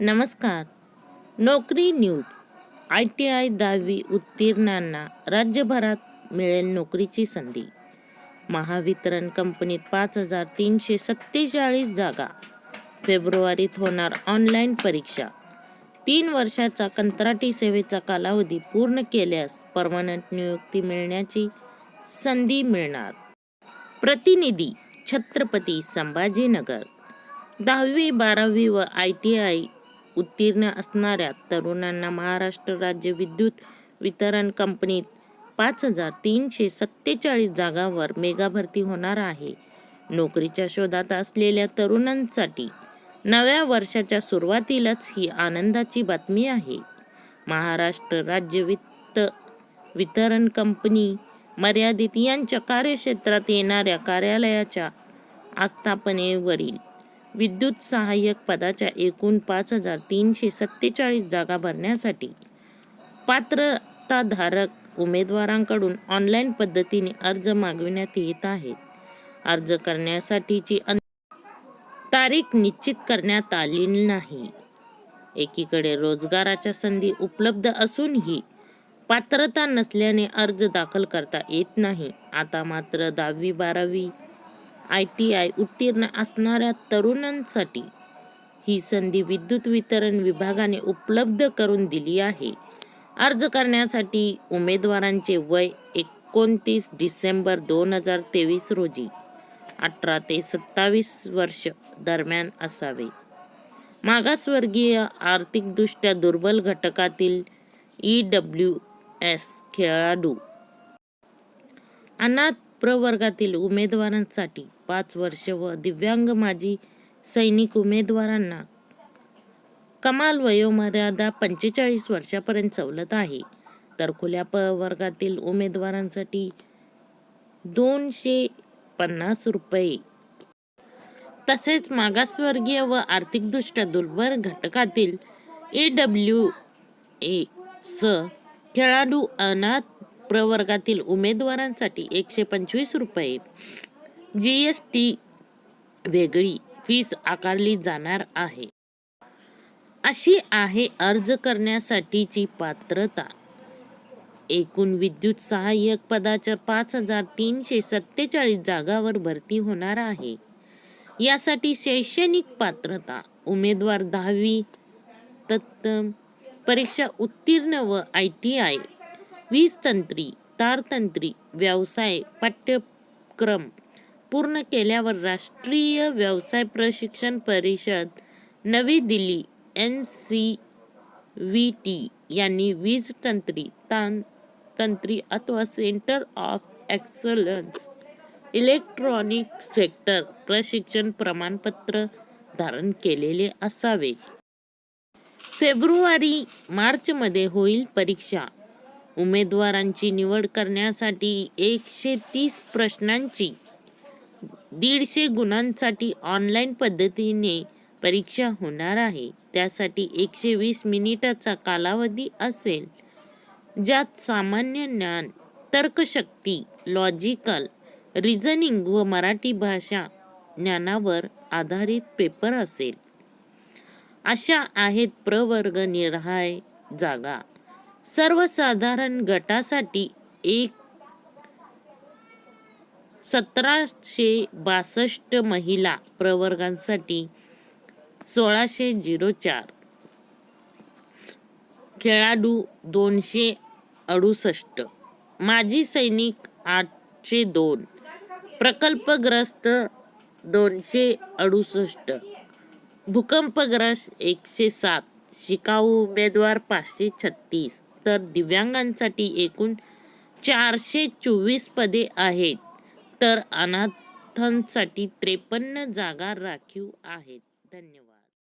नमस्कार. नोकरी news. I T I दहावी उत्तीर्णांना राज्यभरात मिळेल नोकरीची संधी. महावितरण कंपनीत पाच हजार तीनशे सत्तेचाळीस जागा. फेब्रुवारीत होणार ऑनलाईन परीक्षा. तीन वर्षाचा कंत्राटी सेवेचा कालावधी पूर्ण केल्यास परमनंट नियुक्ती मिळण्याची संधी मिळणार. प्रतिनिधी छत्रपती संभाजीनगर. दहावी बारावी व आय टी आय उत्तीर्ण असणाऱ्या तरुणांना महाराष्ट्र राज्य विद्युत वितरण कंपनीत पाच हजार तीनशे सत्तेचाळीस जागांवर मेगा भरती होणार आहे. नोकरीच्या शोधात असलेल्या तरुणांसाठी नव्या वर्षाच्या सुरुवातीलाच ही आनंदाची बातमी आहे. महाराष्ट्र राज्य वित्त वितरण कंपनी मर्यादित यांच्या कार्यक्षेत्रात येणाऱ्या कार्यालयाच्या आस्थापनेवरील विद्युत सहाय्यक पदाच्या एकूण पाच हजार तीनशे सत्तेचाळीस जागा भरण्यासाठी पात्रताधारक उमेदवारांकडून ऑनलाईन पद्धतीने अर्ज मागविण्यात येत आहेत अर्ज करण्यासाठीची तारीख निश्चित करण्यात आली नाही. एकीकडे रोजगाराच्या संधी उपलब्ध असूनही पात्रता नसल्याने अर्ज दाखल करता येत नाही. आता मात्र दहावी बारावी आय टी आय उत्तीर्ण असणाऱ्या तरुणांसाठी ही संधी विद्युत वितरण विभागाने उपलब्ध करून दिली आहे. अर्ज करण्यासाठी उमेदवारांचे वय एकोणतीस डिसेंबर दोन हजार तेवीस रोजी अठरा ते सत्तावीस वर्ष दरम्यान असावे. मागासवर्गीय आर्थिकदृष्ट्या दुर्बल घटकातील ई डब्ल्यू एस खेळाडू अनाथ प्रवर्गातील उमेदवारांसाठी पाच वर्ष व दिव्यांग माजी सैनिक उमेदवारांना कमाल वयोमर्यादा पंचेचाळीस वर्षापर्यंत सवलत आहे. तर खुल्या वर्गातील उमेदवारांसाठी दोनशे पन्नास रुपये. तसेच मागासवर्गीय व आर्थिकदृष्ट्या दुर्बल घटकातील ए डब्ल्यू ए स खेळाडू अनाथ प्रवर्गातील उमेदवारांसाठी एकशे पंचवीस रुपये. जी एस टी वेगळी फीस आकारली जाणार आहे. अशी आहे अर्ज करण्यासाठीची पात्रता. एकूण विद्युत सहाय्यक पदाच्या पाच हजार तीनशे सत्तेचाळीस जागावर भरती होणार आहे. यासाठी शैक्षणिक पात्रता उमेदवार दहावी तत्तम परीक्षा उत्तीर्ण व आय टी आय वीज तंत्री तारतंत्री व्यवसाय पाठ्यक्रम पूर्ण केल्यावर राष्ट्रीय व्यवसाय प्रशिक्षण परिषद नवी Delhi N C V T यांनी वीज तंत्री तां तंत्री अथवा centre of excellence electronic sector प्रशिक्षण प्रमाणपत्र धारण केलेले असावे. फेब्रुवारी मार्चमध्ये होईल परीक्षा. उमेदवारांची निवड करण्यासाठी एकशे तीस प्रश्नांची दीडशे गुणांसाठी ऑनलाईन पद्धतीने परीक्षा होणार आहे. त्यासाठी एकशे वीस मिनिटाचा कालावधी असेल. ज्यात सामान्य ज्ञान तर्कशक्ती लॉजिकल रिझनिंग व मराठी भाषा ज्ञानावर आधारित पेपर असेल. अशा आहेत प्रवर्ग निर्हाय जागा. सर्वसाधारण गटासाठी एक सतराशे बासष्ट महिला प्रवर्गांसाठी सोळाशे झिरो चार. खेळाडू दोनशे अडुसष्ट. माजी सैनिक आठशे दोन. प्रकल्पग्रस्त दोनशे अडुसष्ट. भूकंपग्रस्त एकशे सात. शिकाऊ उमेदवार पाचशे छत्तीस. तर दिव्यांगांसाठी एकूण चारशे चोवीस पदे आहेत. तर अनाथांसाठी त्रेपन्न जागा राखीव आहेत. धन्यवाद.